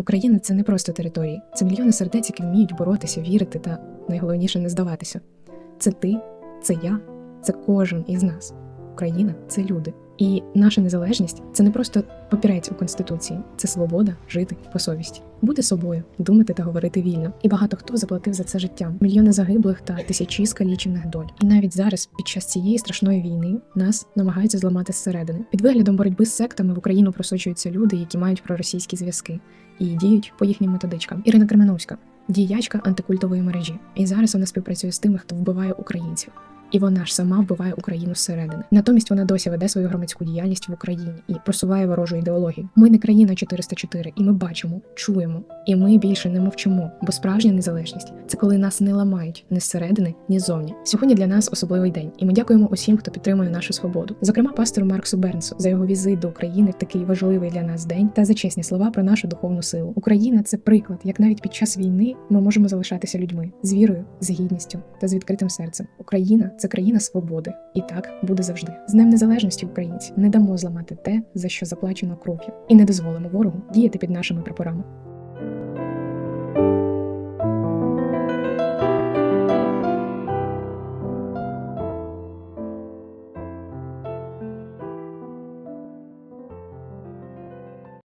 Україна це не просто території, це мільйони сердець, які вміють боротися, вірити та найголовніше не здаватися. Це ти, це я, це кожен із нас. Україна це люди. І наша незалежність це не просто папірець у конституції, це свобода жити по совісті, бути собою, думати та говорити вільно. І багато хто заплатив за це життям. Мільйони загиблих та тисячі скалічених доль. І навіть зараз, під час цієї страшної війни, нас намагаються зламати зсередини. Під виглядом боротьби з сектами в Україну просочуються люди, які мають проросійські зв'язки і діють по їхнім методичкам. Ірина Кременовська, діячка антикультової мережі. І зараз вона співпрацює з тими, хто вбиває українців. І вона ж сама вбиває Україну зсередини. Натомість вона досі веде свою громадську діяльність в Україні і просуває ворожу ідеологію. Ми не країна 404, і ми бачимо, чуємо, і ми більше не мовчимо. Бо справжня незалежність це коли нас не ламають ні зсередини, ні ззовні. Сьогодні для нас особливий день, і ми дякуємо усім, хто підтримує нашу свободу. Зокрема, пастору Марксу Бернсу за його візит до України в такий важливий для нас день та за чесні слова про нашу духовну силу. Україна це приклад, як навіть під час війни ми можемо залишатися людьми з вірою, з гідністю та з відкритим серцем. Україна це країна свободи, і так буде завжди. З Днем Незалежності українці не дамо зламати те, за що заплачено кров'ю, і не дозволимо ворогу діяти під нашими прапорами.